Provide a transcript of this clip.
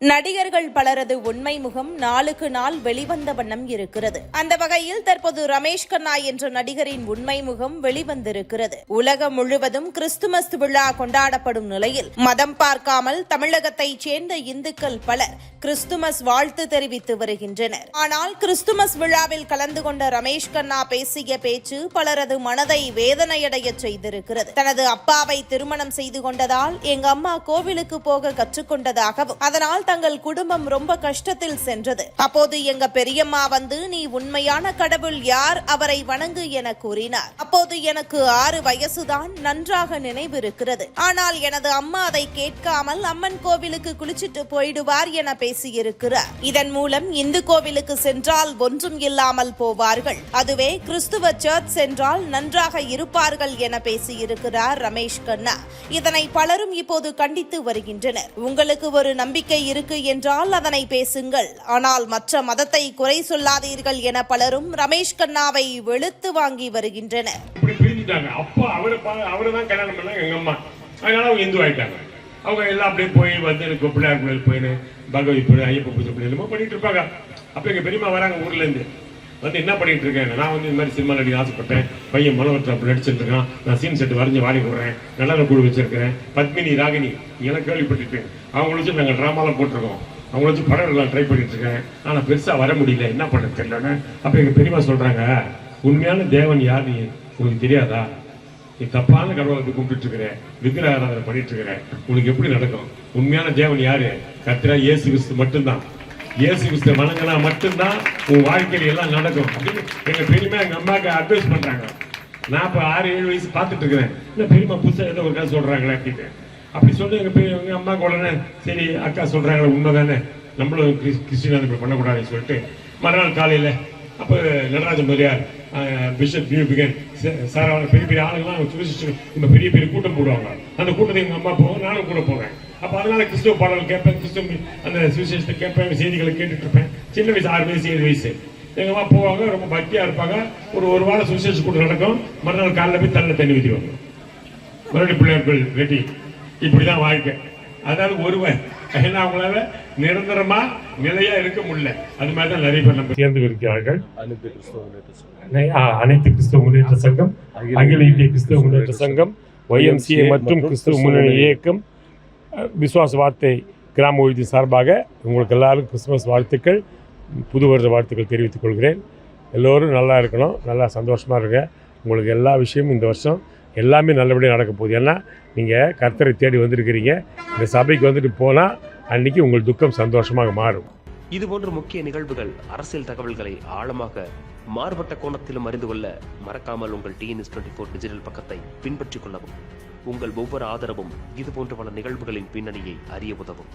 நடிகர்கள் பலரது உண்மை முகம் நாளுக்கு நாள் வெளிவந்த வண்ணம் இருக்கிறது. அந்த வகையில் தற்போது ரமேஷ் கண்ணா என்ற நடிகரின் உண்மை முகம் வெளிவந்திருக்கிறது. உலகம் முழுவதும் கிறிஸ்துமஸ் விழா கொண்டாடப்படும் நிலையில் மதம் பார்க்காமல் தமிழகத்தைச் சேர்ந்த இந்துக்கள் பலர் கிறிஸ்துமஸ் வாழ்த்து தெரிவித்து வருகின்றனர். ஆனால் கிறிஸ்துமஸ் விழாவில் கலந்து கொண்ட ரமேஷ் கண்ணா பேசிய பேச்சு பலரது மனதை வேதனையடையச் செய்திருக்கிறது. தனது அப்பாவை திருமணம் செய்து கொண்டதால் எங்க அம்மா கோவிலுக்கு போக கற்றுக்கொண்டதாகவும் அதனால் தங்கள் குடும்பம் ரொம்ப கஷ்டத்தில் சென்றது. அப்போது எங்க பெரியம்மா வந்து நீ உண்மையான கடவுள் யார்? அவரை வணங்கு என கூறினார். அப்போது எனக்கு ஆறு வயசுதான் நன்றாக நினைவிருக்கிறது. ஆனால் எனது அம்மா அதை கேட்காமல் அம்மன் கோவிலுக்கு குளிச்சிட்டு போயிடுவார் என பேசியிருக்கிறார். இதன் மூலம் இந்து கோவிலுக்கு சென்றால் ஒன்றும் இல்லாமல் போவார்கள். அதுவே கிறிஸ்துவ சர்ச் சென்றால் நன்றாக இருப்பார்கள் என பேசியிருக்கிறார் ரமேஷ் கண்ணா. இதனை பலரும் இப்போது கண்டித்து வருகின்றனர். உங்களுக்கு ஒரு நம்பிக்கை இருக்கு என்றால் அதனை பேசுங்கள். ஆனால் மற்ற மதத்தை குறை சொல்லாதீர்கள் என பலரும் ரமேஷ் கண்ணாவை வெளுத்து வாங்கி வருகின்றனர். இப்படி அவரை அவரை தான் கல்யாணம் பண்ணாங்க எங்க அம்மா. அதனால அவங்க இந்து ஆயிட்டாங்க. அவங்க எல்லாம் அப்படியே போய் வந்து எனக்கு பிள்ளையார் கோயில் போயின்னு பகவதி ஐயப்ப பூஜை பண்ணிட்டு இருப்பாங்க. எங்க பெரியம்மா வராங்க ஊர்ல இருந்து. வந்து என்ன பண்ணிட்டு இருக்கேன்? நான் வந்து இந்த மாதிரி சினிமா நடிக்க ஆசைப்பட்டேன். பையன் மனோகர் அப்படி நடிச்சிட்டு இருக்கான். நான் சீன் செட்டு வரைஞ்சு வாடி விடுறேன் நல்ல குழு வச்சிருக்கிறேன். பத்மினி ராகினி நீங்களாம் கேள்விப்பட்டிருப்பேன் அவங்கள வச்சு நாங்கள் ட்ராமாலாம் போட்டிருக்கோம். அவங்கள வச்சு படம் எல்லாம் ட்ரை பண்ணிட்டு இருக்கேன். ஆனால் பெருசாக வர முடியல. என்ன பண்ண தெரியலன்னு. அப்போ எங்கள் பெரியம்மா சொல்கிறாங்க உண்மையான தேவன் யார் நீ உனக்கு தெரியாதா? நீ தப்பான கடவுளை கும்பிட்டு இருக்கிறேன் விக்கிர ஆராதனை பண்ணிட்டு இருக்கிறேன் உனக்கு எப்படி நடக்கும்? உண்மையான தேவன் யாரு? கத்திரா இயேசு கிறிஸ்து மட்டும்தான். இயேசு கிறிஸ்து வணங்கினா மட்டும்தான் உன் வாழ்க்கையில எல்லாம் நடக்கும். அப்படின்னு எங்க பெரியமா எங்க அம்மாவுக்கு அட்வைஸ் பண்றாங்க. நான் இப்போ ஆறு ஏழு வயசு பார்த்துட்டு இருக்கிறேன். இல்லை பெரியமா புதுசாக ஏதோ ஒரு கதை சொல்றாங்களே அப்படின்னு. அப்படி சொல்லி எங்க பெரிய எங்க அம்மாவுக்கு உடனே சரி அக்கா சொல்றாங்களே உண்மைதானே? நம்மளும் கிறிஸ்- கிறிஸ்டியன் இப்படி பண்ணக்கூடாதுன்னு சொல்லிட்டு மறுநாள் காலையில் அப்போ Nataraja Mudaliar bishop Newbigin sir அவங்க பெரிய பெரிய ஆளுங்களாம் சுவிசிச்சு இந்த பெரிய பெரிய கூட்டம் போடுவாங்க. அந்த கூட்டத்தை எங்கள் அம்மா போவோம் நானும் கூட போவேன். அப்போ அதனால கிறிஸ்துவ பாடல் கேட்பேன் கிறிஸ்துவ அந்த சுவிசேஷத்தை கேட்பேன் செய்திகளை கேட்டுட்டு இருப்பேன். சின்ன வயசு ஆறு வயசு ஏழு வயசு. எங்கள் அம்மா போவாங்க ரொம்ப பக்தியாக இருப்பாங்க. ஒரு ஒரு வாரம் சுவிசேஷ கூட்டம் நடக்கும். மறுநாள் காலையில் போய் தள்ள தண்ணி ஊற்றிடுவாங்க மறுபடியும் பிள்ளையார்கள் இப்படி தான் வாழ்க்கை. அதாவது ஒருவன் ஏன்னா அவங்களால நிரந்தரமா நிலையா இருக்க முடியல. அது மாதிரி தான் நிறைய பேர் நம்ம சேர்ந்து இருக்கிறார்கள் அனைத்து கிறிஸ்தவ முன்னேற்ற சங்கம். அகில இந்திய கிறிஸ்தவ முன்னேற்ற சங்கம் ஒய்எம்சிஏ மற்றும் கிறிஸ்துவ முன்னணி இயக்கம் விசுவாச வார்த்தை கிராம உறுதி சார்பாக உங்களுக்கு எல்லாரும் கிறிஸ்துமஸ் வாழ்த்துக்கள் புது வருட வாழ்த்துக்கள் தெரிவித்துக் கொள்கிறேன். எல்லோரும் நல்லா இருக்கணும் நல்லா சந்தோஷமாக இருங்க. உங்களுக்கு எல்லா விஷயமும் இந்த வருஷம் எல்லாமே நல்லபடியாக நடக்க போகுது. ஏன்னா நீங்கள் கர்த்தரை தேடி வந்திருக்கிறீங்க. இந்த சபைக்கு வந்துட்டு போனால் அன்னைக்கு உங்கள் துக்கம் சந்தோஷமாக மாறும். இது போன்ற முக்கிய நிகழ்வுகள் அரசியல் தகவல்களை ஆழமாக மாறுபட்ட கோணத்திலும் அறிந்து கொள்ள மறக்காமல் உங்கள் டிஎன்எஸ் டுவெண்ட்டி ஃபோர் டிஜிட்டல் பக்கத்தை பின்பற்றிக் கொள்ளவும். உங்கள் ஒவ்வொரு ஆதரவும் இது போன்ற பல நிகழ்வுகளின் பின்னணியை அறிய உதவும்.